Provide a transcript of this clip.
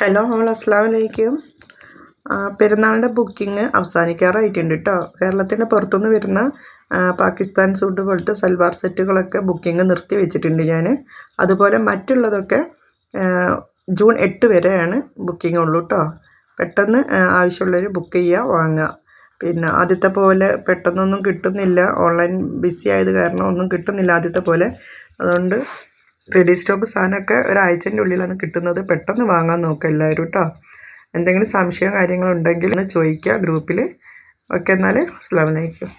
Hello whole അസ്സാം വലൈക്കും പെരുന്നാളിന്റെ ബുക്കിംഗ് അവസാനിക്കാറായിട്ടുണ്ട് കേട്ടോ കേരളത്തിന്റെ പുറത്തുനിന്ന് വരുന്ന പാകിസ്ഥാൻ സൂട്ട് പോലത്തെ സൽവാർ സെറ്റുകളൊക്കെ ബുക്കിംഗ് നിർത്തി വെച്ചിട്ടുണ്ട് ഞാൻ അതുപോലെ മറ്റുള്ളതൊക്കെ ജൂൺ എട്ട് വരെയാണ് ബുക്കിംഗ് ഉള്ളൂ കേട്ടോ പെട്ടെന്ന് ആവശ്യമുള്ളവർ ബുക്ക് ചെയ്യുക വാങ്ങുക. പിന്നെ ആദ്യത്തെ പോലെ പെട്ടെന്നൊന്നും കിട്ടുന്നില്ല. ഓൺലൈൻ ബിസി ആയത് കാരണം ഒന്നും കിട്ടുന്നില്ല ആദ്യത്തെ പോലെ. അതുകൊണ്ട് റെഡി സ്റ്റോക്ക് സാധനമൊക്കെ ഒരാഴ്ചന്റെ ഉള്ളിലാണ് കിട്ടുന്നത്. പെട്ടെന്ന് വാങ്ങാൻ നോക്കുക എല്ലാവരും കേട്ടോ എന്തെങ്കിലും സംശയമോ കാര്യങ്ങളുണ്ടെങ്കിൽ ഒന്ന് ചോദിക്കുക ഗ്രൂപ്പിൽ ഓക്കെ എന്നാൽ അസ്സാം വലൈക്കും